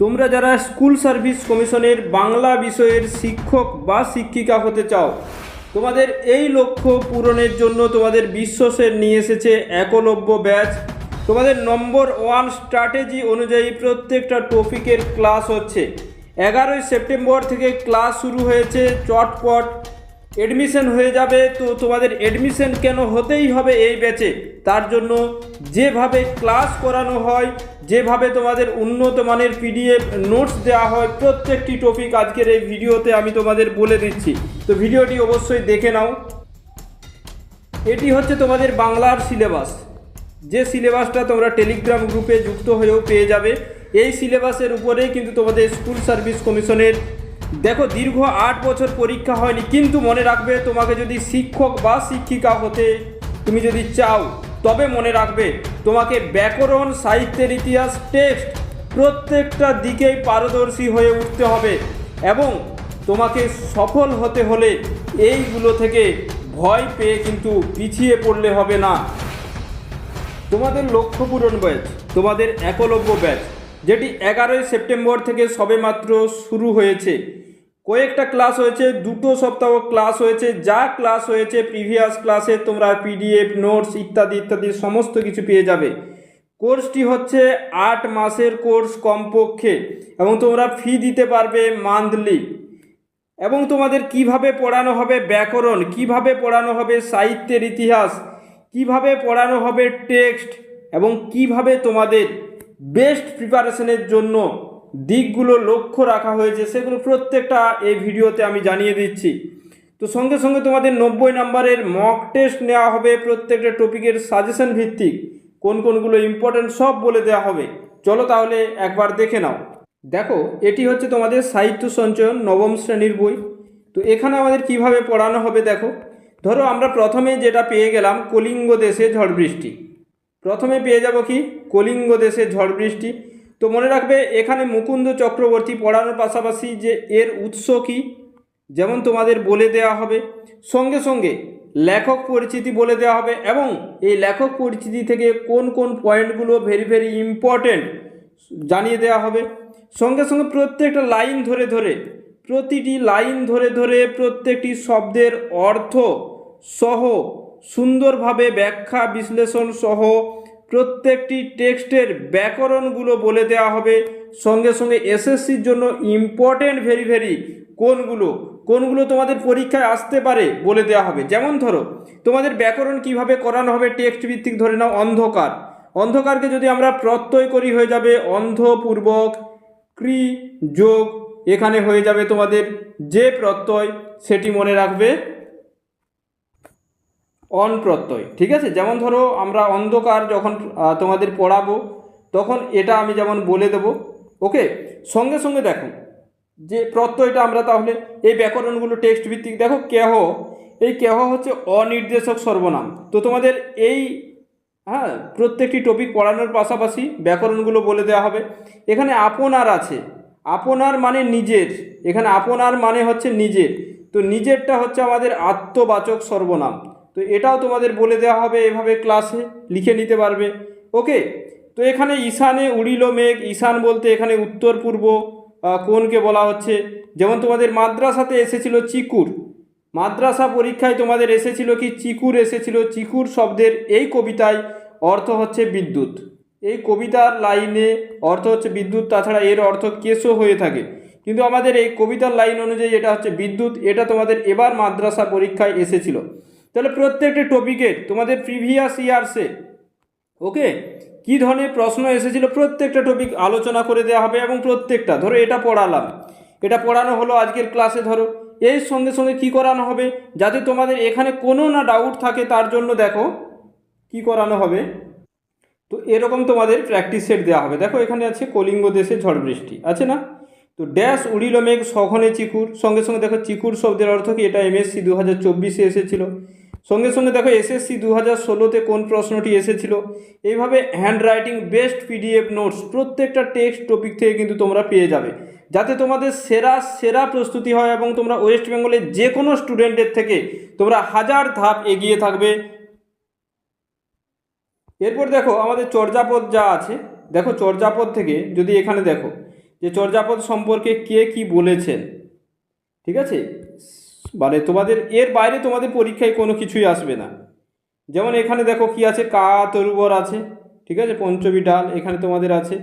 তোমরা যারা school service কমিশনের বাংলা বিষয়ের শিক্ষক বা শিক্ষিকা হতে চাও, তোমাদের এই লক্ষ্য পূরণের জন্য তোমাদের বিশ্বসের নিয়ে এসেছে একলব্য ব্যাচ। তোমাদের নম্বর ওয়ান স্ট্র্যাটেজি অনুযায়ী প্রত্যেকটা টপিকের ক্লাস হচ্ছে। এগারোই সেপ্টেম্বর থেকে ক্লাস শুরু হয়েছে, চটপট। এডমিশন হয়ে যাবে, তো তোমাদের এডমিশন কেন হতেই হবে এই ব্যাচে? তার জন্য যেভাবে ক্লাস করানো হয় যেভাবে তোমাদের উন্নত মানের পিডিএফ নোটস দেওয়া হয়, প্রত্যেকটি টপিক আজকের এই ভিডিওতে আমি তোমাদের বলে দিচ্ছি। তো ভিডিওটি অবশ্যই দেখে নাও। এটি হচ্ছে তোমাদের বাংলার সিলেবাস যে সিলেবাসটা তোমরা টেলিগ্রাম গ্রুপে যুক্ত হয়েও পেয়ে যাবে, এই সিলেবাসের উপরেই কিন্তু তোমাদের স্কুল সার্ভিস কমিশনের দেখো, দীর্ঘ আট বছর পরীক্ষা হয়নি, কিন্তু মনে রাখবে তোমাকে যদি শিক্ষক বা শিক্ষিকা হতে তুমি যদি চাও তবে মনে রাখবে, তোমাকে ব্যাকরণ, সাহিত্যের ইতিহাস, টেক্সট প্রত্যেকটা দিকেই পারদর্শী হয়ে উঠতে হবে এবং তোমাকে সফল হতে হলে এইগুলো থেকে ভয় পেয়ে কিন্তু পিছিয়ে পড়লে হবে না। তোমাদের লক্ষ্য পূরণ ব্যাচ, তোমাদের একলব্য ব্যাচ, যেটি এগারোই সেপ্টেম্বর থেকে সবেমাত্র শুরু হয়েছে। কয়েকটা ক্লাস হয়েছে, দুটো সপ্তাহ ক্লাস হয়েছে, যা ক্লাস হয়েছে প্রিভিয়াস ক্লাসে তোমরা পিডিএফ নোটস ইত্যাদি ইত্যাদি সমস্ত কিছু পেয়ে যাবে। কোর্সটি হচ্ছে আট মাসের কোর্স কমপক্ষে এবং তোমরা ফি দিতে পারবে মান্থলি এবং তোমাদের কীভাবে পড়ানো হবে ব্যাকরণ, কীভাবে পড়ানো হবে সাহিত্যের ইতিহাস, কীভাবে পড়ানো হবে টেক্সট এবং কীভাবে তোমাদের বেস্ট প্রিপারেশনের জন্য দিকগুলো লক্ষ্য রাখা হয়েছে, সেগুলো প্রত্যেকটা এই ভিডিওতে আমি জানিয়ে দিচ্ছি। তো সঙ্গে সঙ্গে তোমাদের নব্বই নম্বরের মক টেস্ট নেওয়া হবে প্রত্যেকটা টপিকের সাজেশন ভিত্তিক। কোন কোনগুলো ইম্পর্টেন্ট সব বলে দেওয়া হবে। চলো তাহলে একবার দেখে নাও। দেখো, এটি হচ্ছে তোমাদের সাহিত্য সঞ্চয়ন নবম শ্রেণির বই। তো এখানে আমাদের কীভাবে পড়ানো হবে দেখো। ধরো, আমরা প্রথমে যেটা পেয়ে গেলাম, কলিঙ্গ দেশে ঝড় বৃষ্টি। প্রথমে পেয়ে যাব কি? কলিঙ্গ দেশে ঝড় বৃষ্টি। তো মনে রাখবে, এখানে মুকুন্দ চক্রবর্তী পড়ানোর পাশাপাশি যে এর উৎস কি, যেমন তোমাদের বলে দেওয়া হবে, সঙ্গে সঙ্গে লেখক পরিচিতি বলে দেওয়া হবে এবং এই লেখক পরিচিতি থেকে কোন কোন পয়েন্টগুলো ভেরি ভেরি ইম্পর্ট্যান্ট জানিয়ে দেওয়া হবে। সঙ্গে সঙ্গে প্রত্যেকটা লাইন ধরে ধরে, প্রতিটি লাইন ধরে ধরে প্রত্যেকটি শব্দের অর্থ সহ সুন্দরভাবে ব্যাখ্যা বিশ্লেষণ সহ প্রত্যেকটি টেক্সটের ব্যাকরণগুলো বলে দেওয়া হবে। সঙ্গে সঙ্গে এসএসসির জন্য ইম্পর্টেন্ট ভেরি ভেরি কোনগুলো কোনগুলো তোমাদের পরীক্ষায় আসতে পারে বলে দেওয়া হবে। যেমন ধরো, তোমাদের ব্যাকরণ কীভাবে করানো হবে টেক্সট ভিত্তিক ধরে নাও অন্ধকার। অন্ধকারকে যদি আমরা প্রত্যয় করি হয়ে যাবে, অন্ধপূর্বক, ক্রি, যোগ, এখানে হয়ে যাবে তোমাদের যে প্রত্যয়, সেটি মনে রাখবে অন প্রত্যয়। ঠিক আছে? যেমন ধরো আমরা অন্ধকার যখন তোমাদের পড়াবো, তখন এটা আমি যেমন বলে দেব। ওকে? সঙ্গে সঙ্গে দেখো, যে প্রত্যয়টা আমরা তাহলে এই ব্যাকরণগুলো টেক্সট ভিত্তিক, দেখো কেহ, এই কেহ হচ্ছে অনির্দেশক সর্বনাম। তো তোমাদের এই হ্যাঁ প্রত্যেকটি টপিক পড়ানোর পাশাপাশি ব্যাকরণগুলো বলে দেওয়া হবে। এখানে আপনার আছে। আপনার মানে নিজের। এখানে আপনার মানে হচ্ছে নিজের। তো নিজেরটা হচ্ছে আমাদের আত্মবাচক সর্বনাম। তো এটাও তোমাদের বলে দেওয়া হবে, এভাবে ক্লাসে লিখে নিতে পারবে। ওকে তো এখানে ঈশানে উড়িল মেঘ, ঈশান বলতে এখানে উত্তর পূর্ব কোনকে বলা হচ্ছে। যেমন তোমাদের মাদ্রাসাতে এসেছিল চিকুর। মাদ্রাসা পরীক্ষায় তোমাদের এসেছিল কি? চিকুর এসেছিল। চিকুর শব্দের এই কবিতায় অর্থ হচ্ছে বিদ্যুৎ। এই কবিতার লাইনে অর্থ হচ্ছে বিদ্যুৎ, তাছাড়া এর অর্থ কেশও হয়ে থাকে। কিন্তু আমাদের এই কবিতার লাইন অনুযায়ী এটা হচ্ছে বিদ্যুৎ, এটা তোমাদের এবার মাদ্রাসা পরীক্ষায় এসেছিল। তাহলে প্রত্যেকটি টপিকের তোমাদের প্রিভিয়াস ইয়ার্সে ওকে কী ধরনের প্রশ্ন এসেছিল? প্রত্যেকটা টপিক আলোচনা করে দেওয়া হবে এবং প্রত্যেকটা, ধরো এটা পড়ালাম। এটা পড়ানো হলো আজকের ক্লাসে ধরো। এর সঙ্গে সঙ্গে কি করানো হবে? যাতে তোমাদের এখানে কোনো না ডাউট থাকে, তার জন্য দেখো কি করানো হবে। তো এরকম তোমাদের প্র্যাকটিস সেট দেওয়া হবে। দেখো, এখানে আছে কলিঙ্গ দেশে ঝড় বৃষ্টি। আছে না? তো ড্যাশ উড়িল মেঘ, সঘনে চিকুর। সঙ্গে সঙ্গে দেখো, চিকুর শব্দের অর্থ কি? এটা এমএসসি দু হাজার চব্বিশে এসেছিল। সঙ্গে সঙ্গে দেখো এসএসসি দু হাজার ষোলোতে কোন প্রশ্নটি এসেছিল? এইভাবে hand writing best PDF notes প্রত্যেকটা টেক্সট টপিক থেকে কিন্তু তোমরা পেয়ে যাবে। যাতে তোমাদের সেরা সেরা প্রস্তুতি হয় এবং তোমরা ওয়েস্ট বেঙ্গলের যে কোনো স্টুডেন্টের থেকে তোমরা হাজার ধাপ এগিয়ে থাকবে। এরপর দেখো আমাদের চর্যাপদ যা আছে, দেখো চর্যাপদ থেকে যদি এখানে দেখো, যে চর্যাপদ সম্পর্কে কে কি বলেছেন, ঠিক আছে? মানে তোমাদের, এর বাইরে তোমাদের পরীক্ষায় কোনো কিছুই আসবে না। যেমন এখানে দেখো কি আছে, কা তরুবর আছে, ঠিক আছে, পঞ্চমী ডাল এখানে তোমাদের আছে।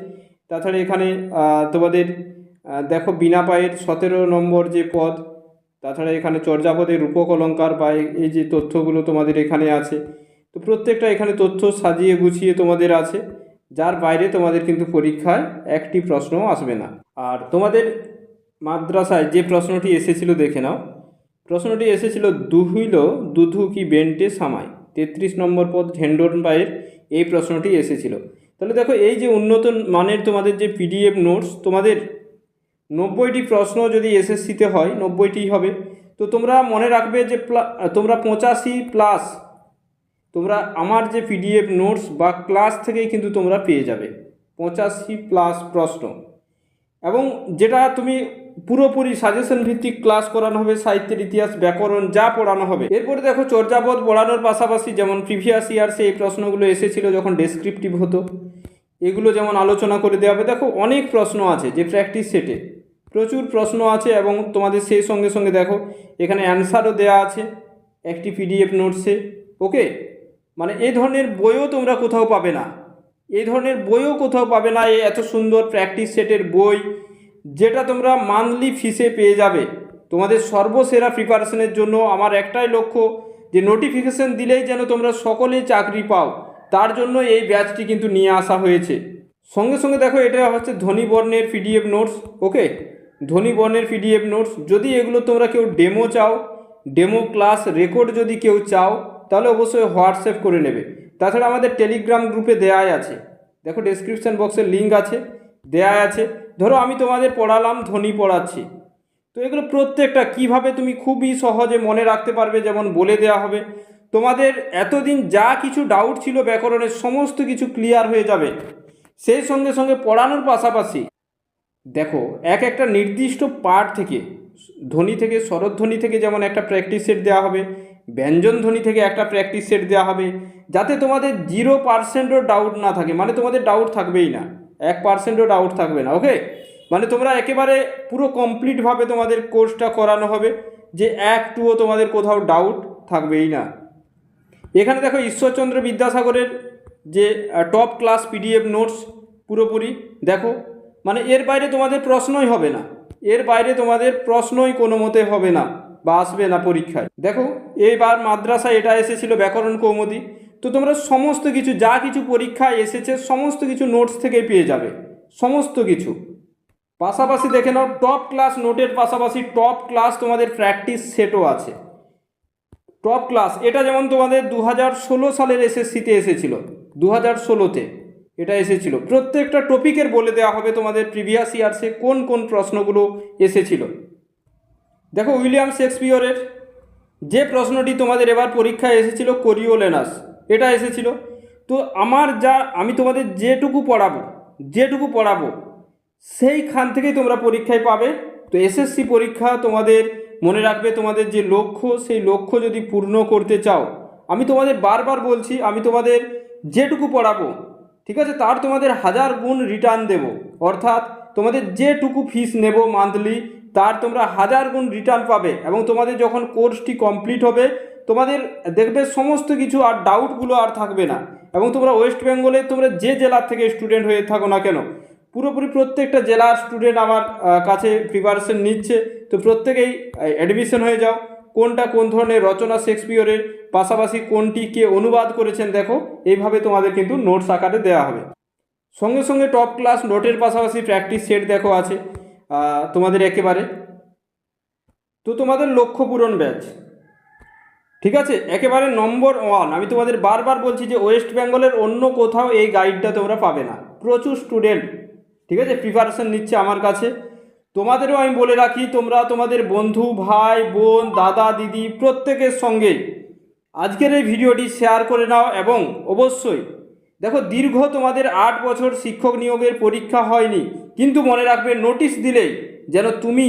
তাছাড়া এখানে তোমাদের দেখো বিনা পায়ের সতেরো নম্বর যে পদ, তাছাড়া এখানে চর্যাপদের রূপক অলঙ্কার বা এই- যে তথ্যগুলো তোমাদের এখানে আছে। তো প্রত্যেকটা এখানে তথ্য সাজিয়ে গুছিয়ে তোমাদের আছে, যার বাইরে তোমাদের কিন্তু পরীক্ষায় একটি প্রশ্নও আসবে না। আর তোমাদের মাদ্রাসায় যে প্রশ্নটি এসেছিল দেখে নাও। প্রশ্নটি এসেছিল, দুহুইল দুধু কি বেন্টে সামাই। তেত্রিশ নম্বর পদ ঝেন্ডন পায়ের এই প্রশ্নটি এসেছিল। তাহলে দেখো, এই যে উন্নত মানের তোমাদের যে পিডিএফ নোটস, তোমাদের নব্বইটি প্রশ্ন যদি এসএসসিতে হয় নব্বইটি হবে। তো তোমরা মনে রাখবে যে তোমরা পঁচাশি প্লাস তোমরা আমার যে পিডিএফ নোটস বা ক্লাস থেকেই কিন্তু তোমরা পেয়ে যাবে। পঁচাশি প্লাস প্রশ্ন। এবং যেটা তুমি পুরোপুরি সাজেশন ভিত্তিক ক্লাস করানো হবে, সাহিত্যের ইতিহাস, ব্যাকরণ যা পড়ানো হবে। এরপরে দেখো চর্যাপদ পড়ানোর পাশাপাশি যেমন প্রিভিয়াস ইয়ার্সে এই প্রশ্নগুলো এসেছিল যখন ডেসক্রিপটিভ হতো। এগুলো যেমন আলোচনা করে দেওয়া হবে, দেখো অনেক প্রশ্ন আছে যে প্র্যাকটিস সেটে প্রচুর প্রশ্ন আছে এবং তোমাদের সেই সঙ্গে সঙ্গে দেখো এখানে অ্যান্সারও দেওয়া আছে একটি পিডিএফ নোটসে ওকে মানে এই ধরনের বইও তোমরা কোথাও পাবে না। এই ধরনের বইও কোথাও পাবে না, এই এত সুন্দর প্র্যাকটিস সেটের বই, যেটা তোমরা মান্থলি ফিসে পেয়ে যাবে। তোমাদের সর্বসেরা প্রিপারেশনের জন্য আমার একটাই লক্ষ্য, যে নোটিফিকেশন দিলেই যেন তোমরা সকলেই চাকরি পাও, তার জন্য এই ব্যাচটি কিন্তু নিয়ে আসা হয়েছে। সঙ্গে সঙ্গে দেখো, এটা হচ্ছে ধনী বর্ণের পিডিএফ নোটস ওকে ধনী বর্ণের পিডিএফ নোটস যদি এগুলো তোমরা কেউ ডেমো চাও ডেমো ক্লাস রেকর্ড যদি কেউ চাও, তাহলে অবশ্যই হোয়াটসঅ্যাপ করে নেবে। তাছাড়া আমাদের টেলিগ্রাম গ্রুপে দেয়াই আছে। দেখো ডেসক্রিপশন বক্সের লিঙ্ক আছে দেয়া আছে। ধরো আমি তোমাদের পড়ালাম ধ্বনি পড়াচ্ছি। তো এগুলো প্রত্যেকটা কীভাবে তুমি খুবই সহজে মনে রাখতে পারবে, যেমন বলে দেওয়া হবে। তোমাদের এতদিন যা কিছু ডাউট ছিল ব্যাকরণের সমস্ত কিছু ক্লিয়ার হয়ে যাবে। সেই সঙ্গে সঙ্গে পড়ানোর পাশাপাশি দেখো, এক একটা নির্দিষ্ট পার্ট থেকে ধ্বনি থেকে স্বরধ্বনি থেকে যেমন একটা প্র্যাকটিস সেট দেওয়া হবে ব্যঞ্জন ধ্বনি থেকে একটা প্র্যাকটিস সেট দেওয়া হবে, যাতে তোমাদের জিরো পার্সেন্টও ডাউট না থাকে। মানে তোমাদের ডাউট থাকবেই না। এক পার্সেন্টও ডাউট থাকবে না ওকে মানে তোমরা একেবারে পুরো কমপ্লিটভাবে তোমাদের কোর্সটা করানো হবে, যে একটুও তোমাদের কোথাও ডাউট থাকবেই না। এখানে দেখো ঈশ্বরচন্দ্র বিদ্যাসাগরের যে টপ ক্লাস পিডিএফ নোটস পুরোপুরি, দেখো। মানে এর বাইরে তোমাদের প্রশ্নই হবে না। এর বাইরে তোমাদের প্রশ্নই কোনো মতে হবে না। বা আসবে না পরীক্ষায়। দেখো, এইবার মাদ্রাসায় এটা এসেছিল ব্যাকরণ কৌমদি। তো তোমরা সমস্ত কিছু, যা কিছু পরীক্ষায় এসেছে, সমস্ত কিছু নোটস থেকে পেয়ে যাবে। সমস্ত কিছু। পাশাপাশি দেখে নাও টপ ক্লাস নোটের পাশাপাশি টপ ক্লাস তোমাদের প্র্যাকটিস সেটও আছে। টপ ক্লাস এটা যেমন তোমাদের দু হাজার ষোলো সালের এসএসসিতে এসেছিল দু হাজার ষোলোতে এটা এসেছিল। প্রত্যেকটা টপিকের বলে দেওয়া হবে তোমাদের প্রিভিয়াস ইয়ার্সে কোন কোন প্রশ্নগুলো এসেছিল। দেখো উইলিয়াম শেক্সপিয়রের যে প্রশ্নটি তোমাদের এবার পরীক্ষায় এসেছিল কোরিওলেনাস, এটা এসেছিল। তো আমার যা, আমি তোমাদের যেটুকু পড়াবো যেটুকু পড়াবো, সেইখান থেকেই তোমরা পরীক্ষায় পাবে। তো এসএসসি পরীক্ষা তোমাদের মনে রাখবে, তোমাদের যে লক্ষ্য, সেই লক্ষ্য যদি পূর্ণ করতে চাও, আমি তোমাদের বারবার বলছি, আমি তোমাদের যেটুকু পড়াবো, ঠিক আছে, তার তোমাদের হাজার গুণ রিটার্ন দেব। অর্থাৎ তোমাদের যেটুকু ফিস নেব মান্থলি তার তোমরা হাজার গুণ রিটার্ন পাবে এবং তোমাদের যখন কোর্সটি কমপ্লিট হবে, তোমাদের দেখবে সমস্ত কিছু আর ডাউটগুলো আর থাকবে না। এবং তোমরা ওয়েস্ট বেঙ্গলে তোমরা যে জেলার থেকে স্টুডেন্ট হয়ে থাকো না কেন, পুরোপুরি প্রত্যেকটা জেলার স্টুডেন্ট আমার কাছে প্রিপারেশন নিচ্ছে। তো প্রত্যেকেই অ্যাডমিশন হয়ে যাও। কোনটা কোন ধরনের রচনা শেক্সপিয়রের পাশাপাশি কোনটি কে অনুবাদ করেছেন দেখো, এইভাবে তোমাদের কিন্তু নোটস আকারে দেওয়া হবে। সঙ্গে সঙ্গে টপ ক্লাস নোটের পাশাপাশি প্র্যাকটিস সেট দেখো আছে। তোমাদের একেবারে। তো তোমাদের লক্ষ্য পূরণ ব্যাচ। ঠিক আছে? একেবারে নম্বর ওয়ান। আমি তোমাদের বারবার বলছি যে ওয়েস্ট বেঙ্গলের অন্য কোথাও এই গাইডটা তোমরা পাবে না। প্রচুর স্টুডেন্ট। ঠিক আছে? প্রিপারেশন নিচ্ছে আমার কাছে। তোমাদেরও আমি বলে রাখি, তোমরা তোমাদের বন্ধু, ভাই, বোন, দাদা, দিদি প্রত্যেকের সঙ্গে আজকের এই ভিডিওটি শেয়ার করে নাও এবং অবশ্যই দেখো, দীর্ঘ তোমাদের আট বছর শিক্ষক নিয়োগের পরীক্ষা হয়নি, কিন্তু মনে রাখবে নোটিশ দিলেই যেন তুমি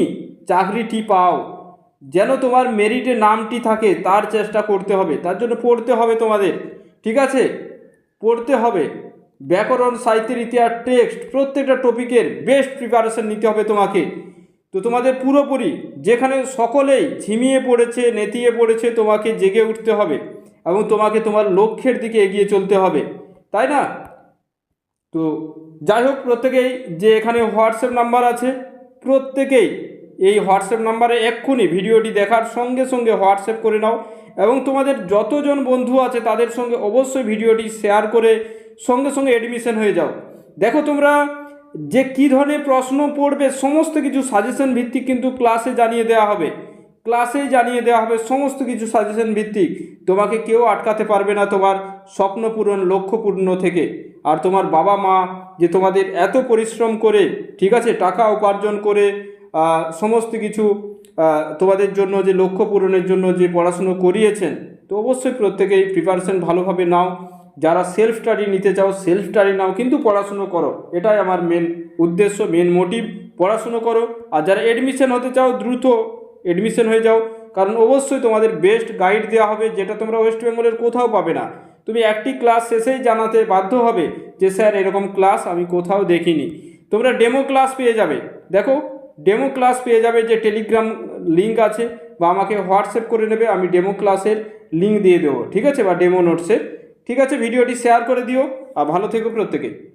চাকরিটি পাও। যেন তোমার মেরিটে নামটি থাকে, তার চেষ্টা করতে হবে, তার জন্য পড়তে হবে তোমাদের, ঠিক আছে? পড়তে হবে। ব্যাকরণ, সাহিত্যের ইতিহাস, টেক্সট, প্রত্যেকটা টপিকের বেস্ট প্রিপারেশন নিতে হবে তোমাকে। তো তোমাদের পুরোপুরি যেখানে সকলেই ঝিমিয়ে পড়েছে, নেতিয়ে পড়েছে, তোমাকে জেগে উঠতে হবে এবং তোমাকে তোমার লক্ষ্যের দিকে এগিয়ে চলতে হবে। তাই না? তো যাই হোক, প্রত্যেকেই যে এখানে হোয়াটসঅ্যাপ নাম্বার আছে, প্রত্যেকেই এই হোয়াটসঅ্যাপ নাম্বারে এক্ষুনি ভিডিওটি দেখার সঙ্গে সঙ্গে হোয়াটসঅ্যাপ করে নাও এবং তোমাদের যতজন বন্ধু আছে তাদের সঙ্গে অবশ্যই ভিডিওটি শেয়ার করে সঙ্গে সঙ্গে এডমিশন হয়ে যাও। দেখো তোমরা যে কী ধরনের প্রশ্ন পড়বে, সমস্ত কিছু সাজেশন ভিত্তিক কিন্তু ক্লাসে জানিয়ে দেওয়া হবে। ক্লাসেই জানিয়ে দেওয়া হবে সমস্ত কিছু সাজেশন ভিত্তিক। তোমাকে কেউ আটকাতে পারবে না তোমার স্বপ্ন পূরণ, লক্ষ্য পূর্ণ থেকে। আর তোমার বাবা মা যে তোমাদের এত পরিশ্রম করে, ঠিক আছে, টাকা উপার্জন করে সমস্ত কিছু তোমাদের জন্য যে লক্ষ্য পূরণের জন্য যে পড়াশুনো করিয়েছেন, তো অবশ্যই প্রত্যেকেই প্রিপারেশন ভালোভাবে নাও। যারা সেলফ স্টাডি নিতে চাও সেলফ স্টাডি নাও, কিন্তু পড়াশুনো করো। এটাই আমার মেন উদ্দেশ্য মেন মোটিভ পড়াশুনো করো। আর যারা এডমিশন হতে চাও, দ্রুত এডমিশন হয়ে যাও। কারণ অবশ্যই তোমাদের বেস্ট গাইড দেওয়া হবে, যেটা তোমরা ওয়েস্ট বেঙ্গলের কোথাও পাবে না। তুমি একটি ক্লাস শেষেই জানাতে বাধ্য হবে যে, স্যার, এরকম ক্লাস আমি কোথাও দেখিনি। তোমরা ডেমো ক্লাস পেয়ে যাবে। দেখো ডেমো ক্লাস পেয়ে যাবে যে টেলিগ্রাম লিঙ্ক আছে বা আমাকে হোয়াটসঅ্যাপ করে নেবে, আমি ডেমো ক্লাসের লিঙ্ক দিয়ে দেবো। ঠিক আছে? বা ডেমো নোটসের ঠিক আছে? ভিডিওটি শেয়ার করে দিও। আর ভালো থেকো প্রত্যেকে।